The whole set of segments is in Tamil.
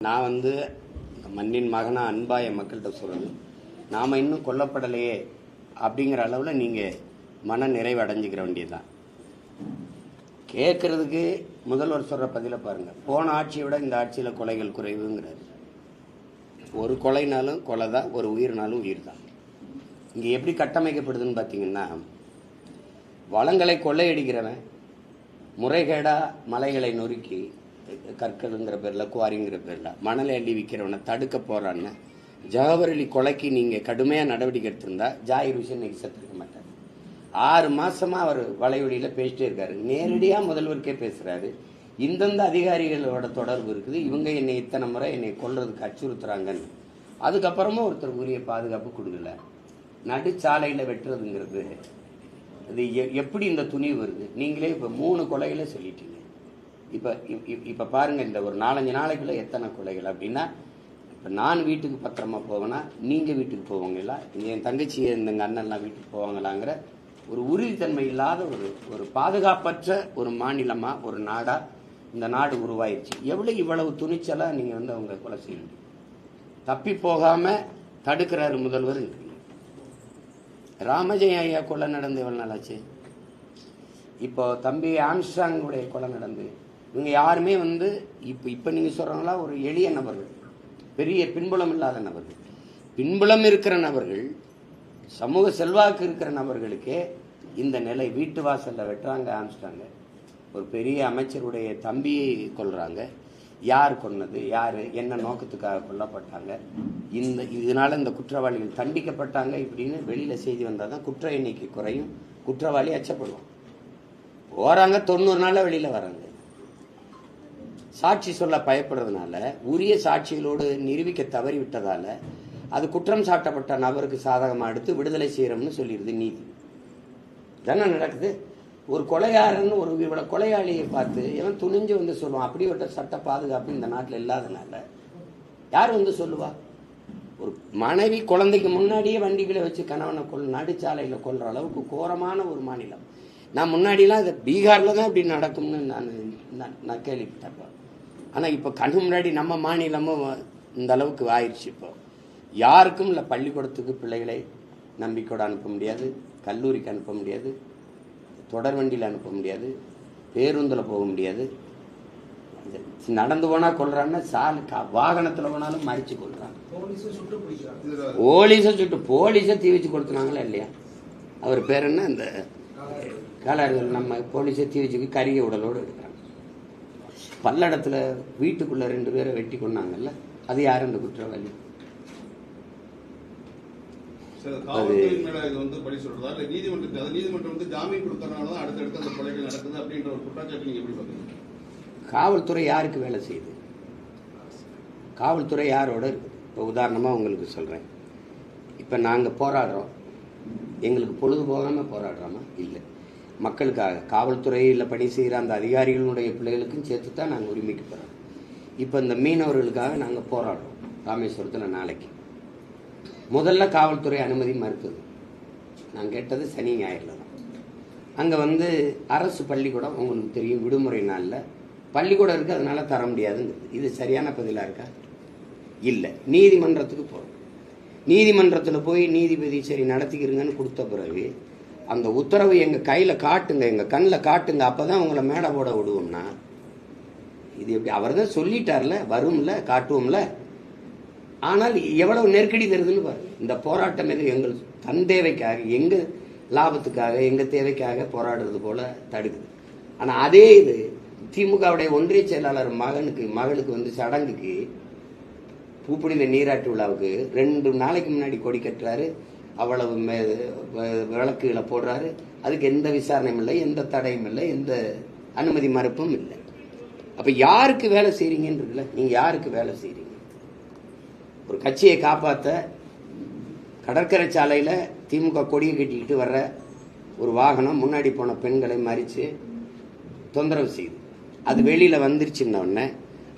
நான் வந்து மண்ணின் மகனா அன்பா என் மக்கள்கிட்ட சொல்றது நாம் இன்னும் கொல்லப்படலையே அப்படிங்கிற அளவில் நீங்கள் மன நிறைவு அடைஞ்சிக்கிற வேண்டியதுதான். கேட்கறதுக்கு முதல்வர் சொல்கிற பதிலை பாருங்கள் போன ஆட்சியை விட இந்த ஆட்சியில் கொலைகள் குறைவுங்கிறார். ஒரு கொலைனாலும் கொலை தான் ஒரு உயிர்னாலும் உயிர் தான் இங்கே எப்படி கட்டமைக்கப்படுதுன்னு பார்த்தீங்கன்னா வளங்களை கொள்ளையடிக்கிறவன் முறைகேடா மலைகளை நொறுக்கி கற்கள்ங்கிற பேரில் குவாரிங்கிற பேரில் மணலை அள்ளி விற்கிறவனை தடுக்க போகிறான்னு ஜவஹர் அலி கொலைக்கு நீங்கள் கடுமையாக நடவடிக்கை எடுத்திருந்தா ஜாயிர் விஷயம் இன்னைக்கு செத்துருக்க மாட்டார். ஆறு மாதமாக அவர் வலையொலியில் பேசிட்டே இருக்காரு. நேரடியாக முதல்வருக்கே பேசுகிறாரு இந்தந்த அதிகாரிகளோட தொடர்பு இருக்குது. இவங்க என்னை இத்தனை முறை என்னை கொள்றதுக்கு அச்சுறுத்துறாங்கன்னு. அதுக்கப்புறமா ஒருத்தர் உரிய பாதுகாப்பு கொடுக்கல. நடுச்சாலையில் வெட்டுறதுங்கிறது இது எ- எப்படி இந்த துணிவு வருது? நீங்களே இப்போ மூணு கொலைகளை சொல்லிட்டீங்க. இப்போ இப்போ பாருங்கள் இந்த ஒரு நாலஞ்சு நாளைக்குள்ள எத்தனை கொலைகள் அப்படின்னா இப்போ நான் வீட்டுக்கு பத்திரமா போவேன்னா நீங்கள் வீட்டுக்கு போவாங்களா? என் தங்கச்சி எங்கள் அண்ணன்லாம் வீட்டுக்கு போவாங்களாங்கிற ஒரு உறுதித்தன்மை இல்லாத ஒரு ஒரு பாதுகாப்பற்ற ஒரு மாநிலமாக ஒரு நாடாக இந்த நாடு உருவாயிருச்சு. எவ்வளோ இவ்வளவு துணிச்சலாக நீங்கள் வந்து அவங்க கொலை செய்ய முடியும் தப்பி போகாமல் தடுக்கிறாரு முதல்வர் ராமஜெய ஐயா கொலை நடந்து எவ்வளவு நாளாச்சு? இப்போ தம்பி ஆம்ஸ்டாங்குடைய கொலை நடந்து இவங்க யாருமே வந்து இப்போ இப்போ நீங்கள் சொல்கிறாங்களா ஒரு எளிய நபர்கள் பெரிய பின்புலம் இல்லாத நபர்கள். பின்புலம் இருக்கிற நபர்கள் சமூக செல்வாக்கு இருக்கிற நபர்களுக்கே இந்த நிலை வீட்டு வாசலில் வெட்டுறாங்க ஆம்ஸ்டாங்க ஒரு பெரிய அமைச்சருடைய தம்பியை கொள்கிறாங்க யார் கொன்னது யார் என்ன நோக்கத்துக்காக கொல்லப்பட்டாங்க இந்த இதனால் இந்த குற்றவாளிகள் தண்டிக்கப்பட்டாங்க இப்படின்னு வெளியில் செய்தி வந்தால் தான் குற்ற எண்ணிக்கை குறையும் குற்றவாளி அச்சப்படுவான். போகிறாங்க தொண்ணூறு நாளில் வெளியில் வராங்க. சாட்சி சொல்ல பயப்படுறதுனால உரிய சாட்சிகளோடு நிரூபிக்க தவறிவிட்டதால் அது குற்றம் சாட்டப்பட்ட நபருக்கு சாதகமாக எடுத்து விடுதலை செய்கிறோம்னு சொல்லிடுது நீதி. தானே நடக்குது? ஒரு கொலையாளன் ஒரு இவ்வளோ கொலையாளியை பார்த்து எவன் துணிஞ்சு வந்து சொல்லுவான் அப்படிப்பட்ட சட்ட பாதுகாப்பு இந்த நாட்டில் இல்லாதனால. யார் வந்து சொல்லுவா? ஒரு மனைவி குழந்தைக்கு முன்னாடியே வண்டிகளை வச்சு கணவனை கொள் நடுச்சாலையில் கொள்ற அளவுக்கு கோரமான ஒரு மாநிலம். நான் முன்னாடிலாம் இது பீகாரில் தான் இப்படி நடக்கும்னு நான் நான்- நான் கேள்விப்பட்டேன் ஆனால் இப்போ கண்ணு முன்னாடி நம்ம மாநிலமும் இந்த அளவுக்கு ஆயிடுச்சு இப்போ. யாருக்கும் இல்லை பள்ளிக்கூடத்துக்கு பிள்ளைகளை நம்பிக்கையோட அனுப்ப முடியாது கல்லூரிக்கு அனுப்ப முடியாது தொடர் வண்டியில் அனுப்ப முடியாது பேருந்தில் போக முடியாது. நடந்து போனா கொல்றான்னா சாலை கா- வாகனத்துல போனாலும் மறிச்சு கொள்றாங்க. போலீஸை சுட்டு போலீஸை தீ வச்சு கொளுத்துனாங்களா இல்லையா? அவர் பேர் என்ன? இந்த காலார்கள் நம்ம போலீஸை தீ வச்சு கரிய உடலோடு எடுக்கிறாங்க பல்லடத்துல வீட்டுக்குள்ள ரெண்டு பேரை வெட்டி கொண்டாங்கல்ல அது யார் அந்த குற்றவாளி? பாக்குறீங்க காவல்துறை யாருக்கு வேலை செய்யுது? காவல்துறை யாரோட இருக்குது? இப்போ உதாரணமாக உங்களுக்கு சொல்கிறேன் இப்போ நாங்கள் போராடுறோம். எங்களுக்கு பொழுது போகாமல் போராடுறோமா? இல்லை. மக்களுக்காக. காவல்துறையில் பணி செய்கிற அந்த அதிகாரிகளுடைய பிள்ளைகளுக்கும் சேர்த்து தான் நாங்கள் உரிமைக்கு போகிறோம் இப்போ இந்த மீனவர்களுக்காக நாங்கள் போராடுறோம். ராமேஸ்வரத்தில் நாளைக்கு. முதல்ல காவல்துறை அனுமதி மறுத்தது நான் கேட்டது சனி ஞாயிறில் தான். அங்கே வந்து அரசு பள்ளிக்கூடம் உங்களுக்கு தெரியும் விடுமுறை நாளில். பள்ளிக்கூடம் இருக்குது அதனால் தர முடியாதுங்கிறது. இது சரியான பதிலாக இருக்கா? இல்லை. நீதிமன்றத்துக்கு போகிறோம் நீதிமன்றத்தில் போய் நீதிபதி சரி நடத்திக்கிறீங்கன்னு கொடுத்த பிறகு அந்த உத்தரவு எங்கள் கையில் காட்டுங்க எங்கள் கண்ணில் காட்டுங்க அப்போ தான் உங்களை மேடை போட விடுவோம்னா இது எப்படி அவர் தான் சொல்லிட்டார்ல? வரும்ல? காட்டுவோம்ல? ஆனால் எவ்வளவு நெருக்கடி தருதுன்னு பாரு இந்த போராட்டம் எது? எங்கள் தன் தேவைக்காக எங்க லாபத்துக்காக எங்க தேவைக்காக போராடுறது போல தடுக்குது. ஆனால் அதே இது திமுகவுடைய ஒன்றிய செயலாளர் மகனுக்கு மகளுக்கு வந்து சடங்குக்கு பூப்புனித நீராட்டு விழாவுக்கு ரெண்டு நாளைக்கு முன்னாடி கொடி கட்டுறாரு. அவ்வளவு மே- வ- விளக்குகளை போடுறாரு. அதுக்கு எந்த விசாரணையும் இல்லை எந்த தடையும் இல்லை எந்த அனுமதி மறுப்பும் இல்லை. அப்ப யாருக்கு வேலை செய்றீங்கன்னு இருக்குல்ல? நீங்க யாருக்கு வேலை செய்றீங்க? ஒரு கட்சியை காப்பாற்ற கடற்கரை சாலையில் திமுக கொடியை கட்டிக்கிட்டு வர்ற ஒரு வாகனம் முன்னாடி போன பெண்களை மறித்து தொந்தரவு செய்யுது அது வெளியில் வந்துருச்சுன்னொடனே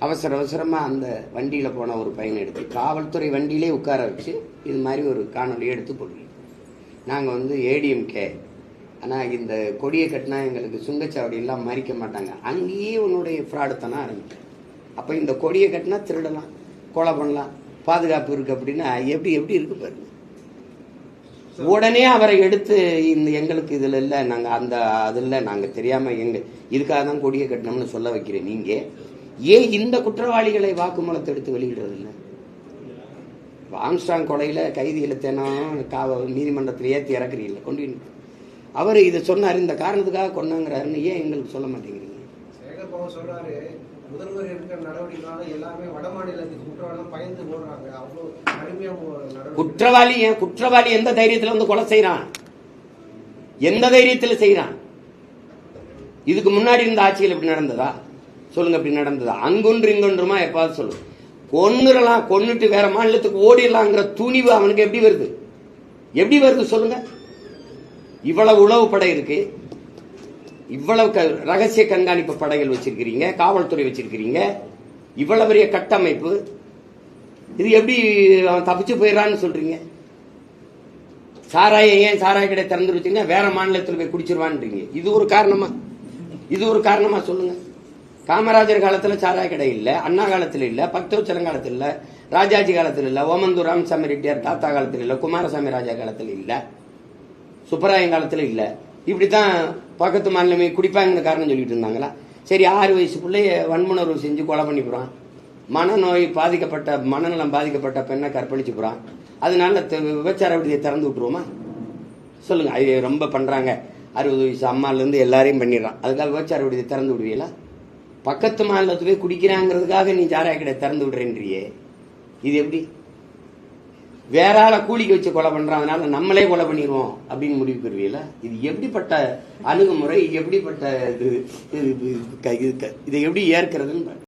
அவசர அவசரமாக அந்த வண்டியில் போன ஒரு பையனை எடுத்து காவல்துறை வண்டியிலே உட்கார வச்சு இது மாதிரி ஒரு காணொலி எடுத்து போடுறோம் நாங்கள் வந்து ஏடிஎம்கே. ஆனால் இந்த கொடியை கட்டினா எங்களுக்கு சுங்கச்சாவடியெல்லாம் மறிக்க மாட்டாங்க. அங்கேயே உன்னுடைய ஃப்ராடுத்தனம் ஆரம்பிக்கும். அப்போ இந்த கொடியை கட்டினா திருடலாம் கொலை பண்ணலாம். பாதுகாப்பு இருக்கு அப்படின்னா எப்படி எப்படி இருக்கு பாருங்க. உடனே அவரை எடுத்து இந்த எங்களுக்கு இதில் இல்லை நாங்கள் அந்த அதில் நாங்கள் தெரியாமல் எங்க இதுக்காக தான் கொடியை கட்டினோம்னு சொல்ல வைக்கிறேன் நீங்கள் ஏன் இந்த குற்றவாளிகளை வாக்குமூலத்தை எடுத்து வெளியிடுறது இல்லை? ஆம்ஸ்டாங் கொலையில் கைதி தினம் காவ நீதிமன்றத்தில் ஏற்றி இறக்குறீங்கள கொண்டு அவர் இதை சொன்னார் இந்த காரணத்துக்காக கொண்டாங்கிறாருன்னு ஏன் எங்களுக்கு சொல்ல மாட்டேங்கிறீங்க? முதல்வர் எடுக்கிற நடவடிக்கைனால எல்லாமே வட மாநிலத்துக்கு குற்றவாளம் பயந்து போடுறாங்க அவ்வளோ கடுமையா குற்றவாளி ஏன் குற்றவாளி எந்த தைரியத்தில் வந்து கொலை செய்கிறான் எந்த தைரியத்தில் செய்கிறான் இதுக்கு முன்னாடி இருந்த ஆட்சியில் இப்படி நடந்ததா? சொல்லுங்க இப்படி நடந்ததா? அங்கொன்று இங்கொன்றுமா எப்பாவது சொல்லு கொன்னுறலாம் கொன்னுட்டு வேற மாநிலத்துக்கு ஓடிடலாங்கிற துணிவு அவனுக்கு எப்படி வருது? எப்படி வருது சொல்லுங்க. இவ்வளவு உளவு படை இருக்கு. இவ்வளவு க- ரகசிய கண்காணிப்பு படைகள் வச்சிருக்கிறீங்க காவல்துறை வச்சிருக்கிறீங்க. இவ்வளவு பெரிய கட்டமைப்பு. இது எப்படி அவன் தப்பிச்சு போயிடறான்னு சொல்றீங்க? சாராய ஏன் சாராய கடை திறந்து வச்சுங்க வேற மாநிலத்தில் போய் குடிச்சிருவான்றீங்க. இது ஒரு காரணமா? இது ஒரு காரணமா சொல்லுங்க. காமராஜர் காலத்தில் சாராய கடை இல்லை அண்ணா காலத்தில் இல்லை பக்தவச்சலம் காலத்தில் இல்லை ராஜாஜி காலத்தில் இல்லை ஓமந்தூர் ராமசாமி ரெட்டியார் தாத்தா காலத்தில் இல்லை குமாரசாமி ராஜா காலத்தில் இல்லை சுப்பராயன் காலத்தில் இல்லை. இப்படித்தான் பக்கத்து மாநிலமே குடிப்பாங்கன்னு காரணம் சொல்லிட்டு இருந்தாங்களா? சரி ஆறு வயசு பிள்ளைய வன்முணர்வு செஞ்சு கொலை பண்ணி போகிறான் மனநோய் பாதிக்கப்பட்ட மனநலம் பாதிக்கப்பட்ட பெண்ணை கற்பழிச்சு போகிறான் அதனால த- விபச்சார விடுதியை திறந்து விட்டுருவோமா? சொல்லுங்க. அது ரொம்ப பண்ணுறாங்க அறுபது வயசு அம்மாலேருந்து எல்லாரையும் பண்ணிடுறான். அதுக்காக விபச்சார விடுதியை திறந்து விடுவீங்களா? பக்கத்து மாநிலத்துக்கு போய் குடிக்கிறாங்கிறதுக்காக நீ சாராய கடை திறந்து விடுறேன்றியே. இது எப்படி? வேற ஆளை கூலிக்கு வச்சு கொலை பண்றான் அதனால நம்மளே கொலை பண்ணிடுவோம் அப்படின்னு முடிவு பெறுவீங்களா? இது எப்படிப்பட்ட அணுகுமுறை எப்படிப்பட்ட இது இது- இது- இதை எப்படி ஏற்கிறதுன்னு